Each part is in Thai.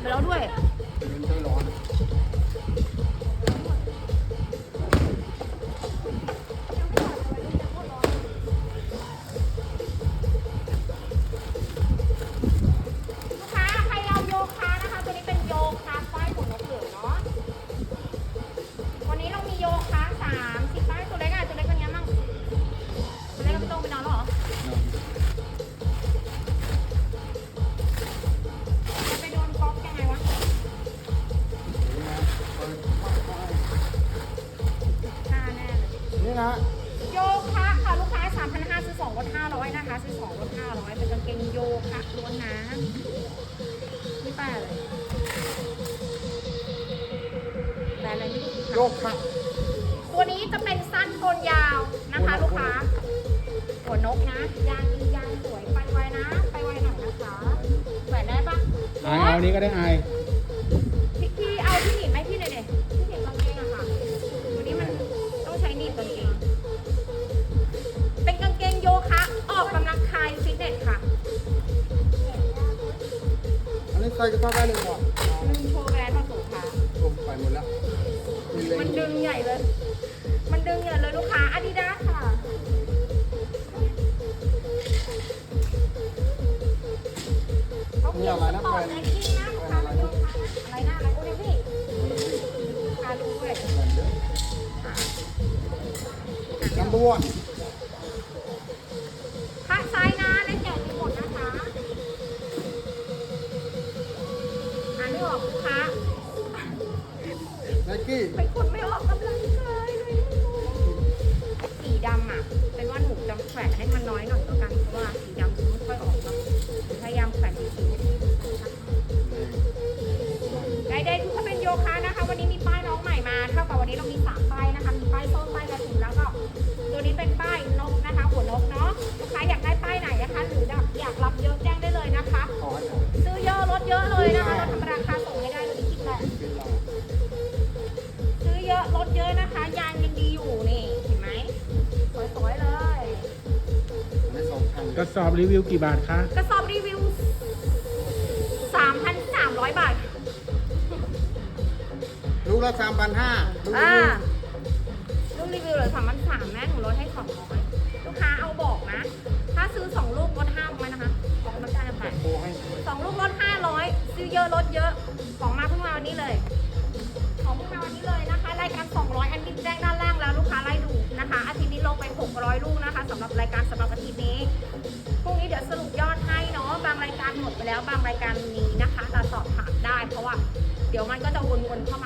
ไปแล้วด้วย หัวนกนะยางดียางสวยไปไวนะ ไปไวหน่อยนะคะแหวนได้ปะอายเอานี้ก็ได้อายพี่พี่เอาที่หนีบไหมพี่หน่อยเด็ที่หนีบกางเกงอะค่ะวันนี้มันต้องใช้หนีบกางเกงเป็นกางเกงโยคะออกกำลังกายฟิตเนสค่ะอันนี้ใส่กระสอบได้เลยก่อนหนึ่งโชว์แบรนด์ผสมค่ะรวมไปหมดแล้วมีเล็งมันดึงใหญ่เลย ตัวข้างซ้ายนะและแจกมีหมดนะคะอ่านไม่ออกลูกค้า ไนกี้ไปกดไม่ออกกำลังกายเลยสีดำอะ เป็นว่าหนูจะแขวนให้มันน้อยหน่อยแล้วกันเพราะว่าสีดำไม่ค่อยออกเนอะพยายามแขวนสีๆ คนเป็นโยคะนะคะ วันนี้มีป้ายน้องใหม่มาเท่ากับวันนี้เรามีสามป้ายนะคะ มีป้ายส้มป้ายกระถิ่นแล้วก็ตัวนี้เป็นป้ายนกนะคะหัวนกเนาะลูกค้าอยากได้ป้ายไหนนะคะ หรืออยากรับเยอะแจ้งได้เลยนะคะขอให้ซื้อเยอะลดเยอะเลยนะคะเราทำราคาส่งไม่ได้วันนี้คิดแหละเป็นเราซื้อเยอะลดเยอะนะคะ ยางยังดีอยู่นี่เห็นไหมสวยๆเลยอันนี้สองพันกระสอบรีวิวกี่บาทคะ กระสอบรีวิว กละสามพันห้าลูกอ่าละลูกรีวิวเหลือ3,300แม่หนูลดให้200ลูกค้าเอาบอกนะ ถ้าซื้อ2ลูกลด500นะคะของกำลังกายนะคะโบให้สองลูกลด500ซื้อเยอะลดเยอะ ของมาเพิ่งมาวันนี้เลย ของเพิ่งมาวันนี้เลยนะคะ รายการ200อันนี้แจ้งด้านล่างแล้วลูกค้าไล่ดูนะคะ อาทิตย์นี้ลงไป600ลูกนะคะสำหรับรายการสำหรับอาทิตย์นี้พรุ่งนี้เดี๋ยวสรุปยอดให้เนาะบางรายการหมดไปแล้วบางรายการมีนะคะแต่สอบถามได้ เพราะว่าเดี๋ยวมันก็จะวนๆเข้ามา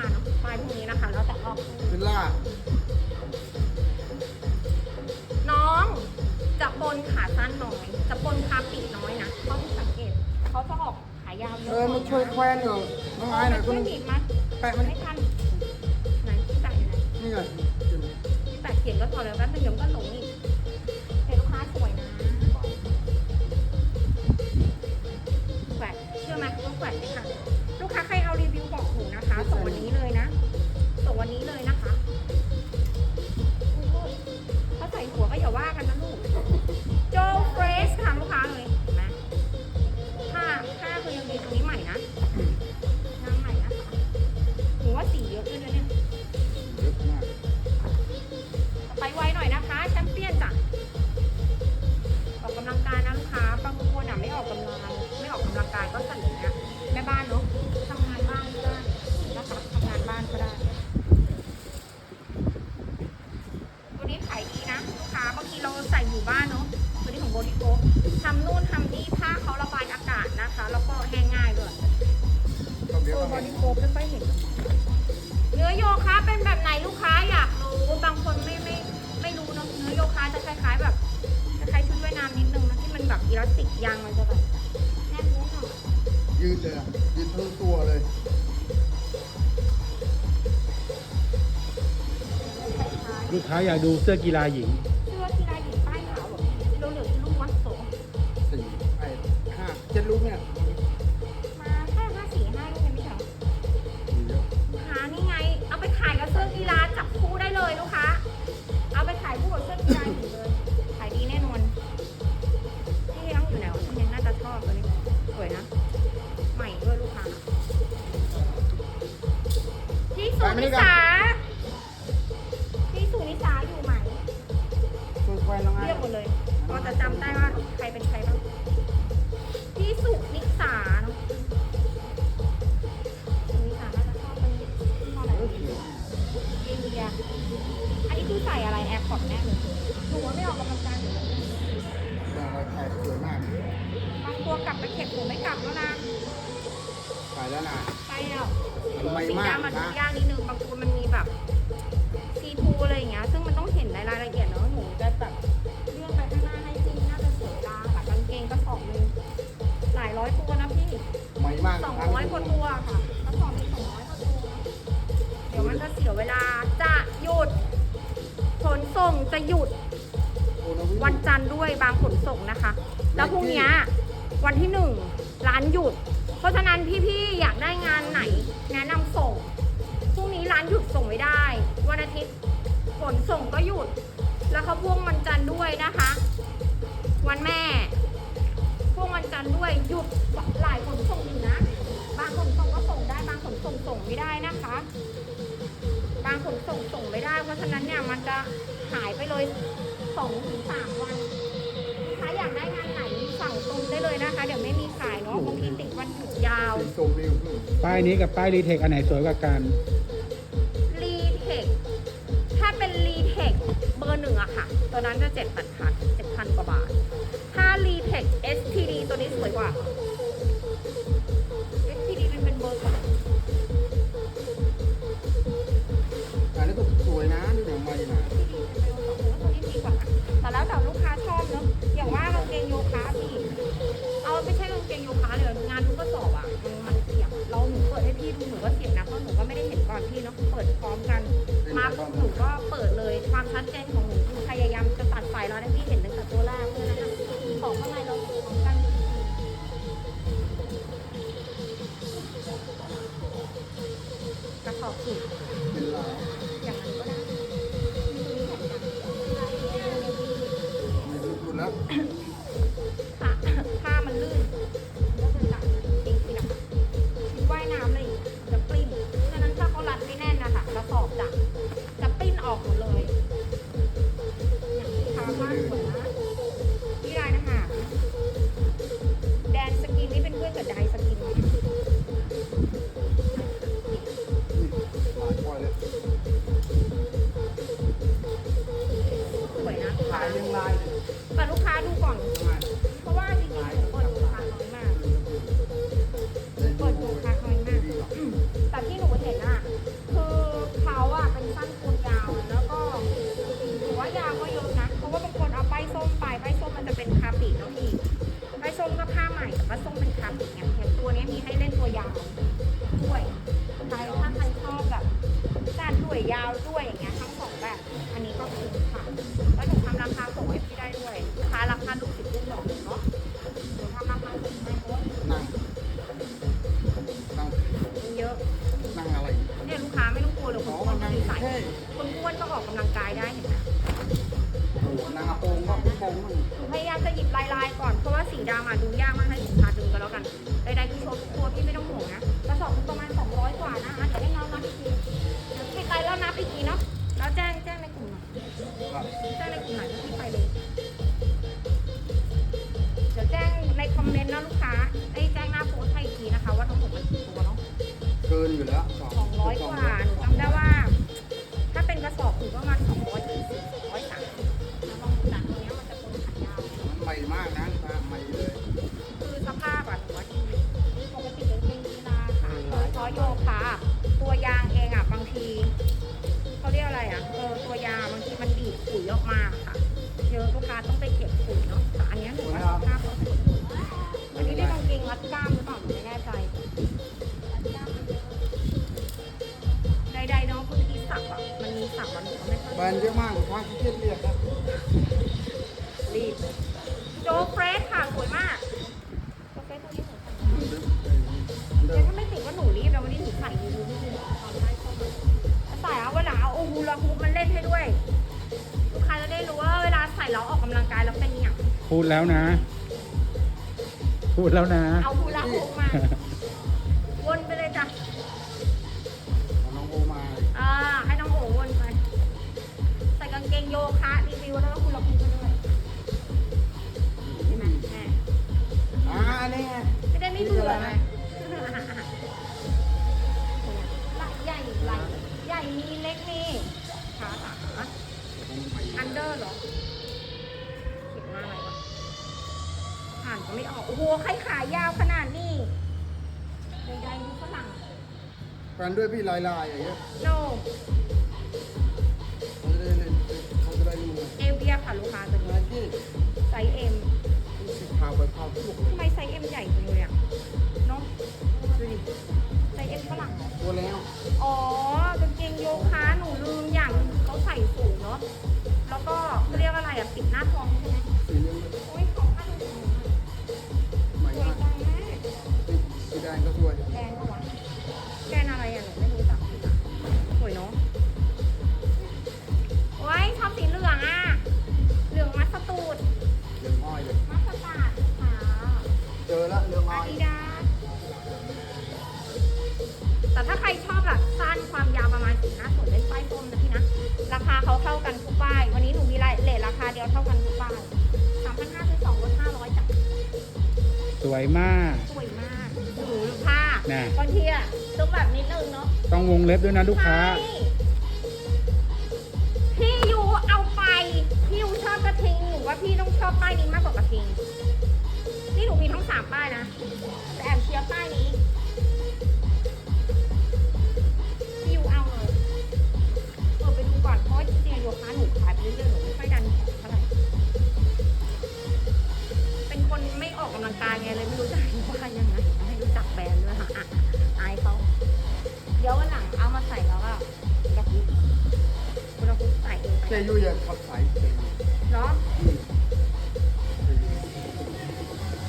อมาช่วยแควนอยู่น้องไอ้หน่อยคช่วนนึงบีบมัดแปะมันไม่ทันไหนที่แปะอยู่ไหนนี่ไงที่แปะเขียนก็พอแล้วแป๊บนึงเดี๋ยวก็หลงอีกเห็นลูกค้าสวยนะแปะเชื่อไหมต้องแขวนไม่ทันลูกค้า แบบอีลาสติกยางมันจะแบบแนบเนื้อหน่อยยืดเลยอะยืดทั้งตัวเลยคล้ายลูกค้าอยากดูเสื้อกีฬาหญิง ร้อยตัวนะพี่ไม่มากสองร้อยกว่าตัวค่ะถ้าสอบมีสองร้อยกว่าตัวเดี๋ยวมันจะเสียเวลาจะหยุด ขนส่งจะหยุด วันจันทร์ด้วยบางขนส่งนะคะ แล้วพรุ่งนี้วันที่หนึ่งร้านหยุด เพราะฉะนั้นพี่ๆอยากได้งานไหน แนะนำส่งพรุ่งนี้ร้านหยุดส่งไม่ได้ วันอาทิตย์ขนส่งก็หยุด แล้วเขาพ่วงวันจันทร์ด้วยนะคะ วันแม่ันด้วยหยุดหลายขนส่งอยู่นะ บางขนส่งก็ส่งได้ บางขนส่งส่งไม่ได้นะคะ บางขนส่งส่งไม่ได้ เพราะฉะนั้นเนี่ยมันจะหายไปเลยสองถึงสามวันถ้าอยากได้งานไหนสั่งตรงได้เลยนะคะ เดี๋ยวไม่มีขายเนาะบางทีติดวันหยุดยาวป้ายนี้กับป้ายรีเทคอันไหนสวยกว่ากัน รีเทค ถ้าเป็นรีเทคเบอร์หนึ่งอะค่ะ ตัวนั้นจะเจ็ดพันเจ็ดพันกว่าบาท STD ตัวนี้สวยกว่า STD มันเป็นเบอร์ก็สวยนะนี่อย่างไม่นะแต่แล้วแต่ลูกค้าชอบเนอะอย่างว่ากางเกงโยคะพี่ สีดำอะดูยากมากักมันไม่ค่อยแบนเยอะมากว่าขี้เกียจเรียกคะรีบโจเฟรชค่ะสวยมากโจเฟรชตัวนี้สวยจังถ้าไม่ติดก็หนูรีบนะวันนี้หนูใส่ยูทูบอม่ไใส่เอาวันหลาโอ้โหฮูลาฮุมันเล่นให้ด้วยลูกค้าจะได้รู้ว่าเวลาใส่แล้วออกกำลังกายแล้วเป็นยังไงพูดแล้วนะ พูดแล้วนะ เอาายาวขนาดนี้ใหญ่ๆดูฝรั่งแฟนด้วยพี่ลายลายอย่างเงี้ยโนเขาจะได้เล่นเขาจะได้รู้เอเวียค่ะลูกค้าตัวไนนี้กี้ไซส์เอ็มสีขาวไปขาวทุกเลทำไมยไซส์เอ็มใหญ่จังเลยอะเนาะดูดิไซส์เอ็มฝรั่งเหรอ ตัวแล้วอ๋อกางเกงโยคะหนูลืมอย่างหนึงเขาใส่สูงเนาะแล้วก็เขาเรียกอะไรอะปิดหน้าท้อง วยมาก สวยมากดูดูผ้าน่ะ บางทีอะต้องแบบนิดนึงเนาะต้องวงเล็บด้วยนะลูกค้า ใช่พี่ยูเอาไปพี่ยูชอบกระทิงหนูว่าพี่ต้องชอบป้ายนี้มากกว่า กระทิง นี่หนูมีทั้งสามป้ายนะ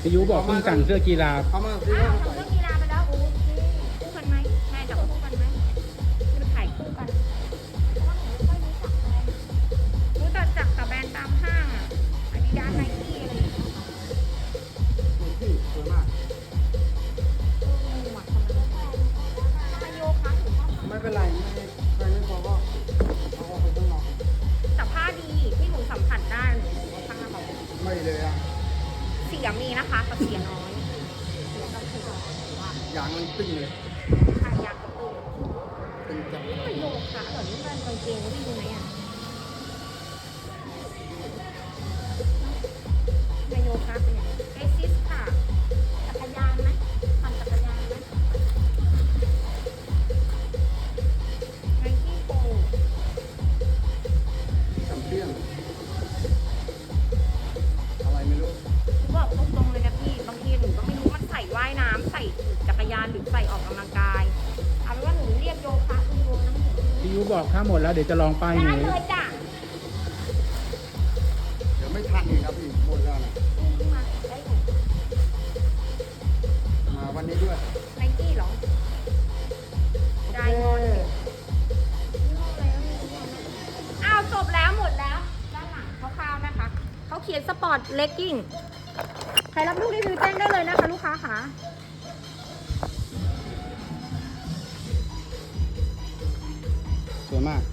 พี่ยุบอกเพิ่งสั่งเสื้อกีฬา เอามาซื้อมาเค อย่า หมดแล้วเดี๋ยวจะลองป้ายได้นี้เลยจ้ะเดี๋ยวไม่ทันอีกครับพี่หมดแล้วนะขึ้นมาได้อยู่มาวันนี้ด้วยไนกี้เหรอ ได้หมดเลยยี่ห้ออะไรวะเนี่ยยี่ห้อนั้นอ้าวจบแล้วหมดแล้ว ด้านหลังคร่าวๆนะคะเขาเขียนสปอร์ตเลกกิ้งใครรับลูกรีวิวแจ้งได้เลยนะคะ ลูกค้าค่ะ มาก ขอบคุณค่ะ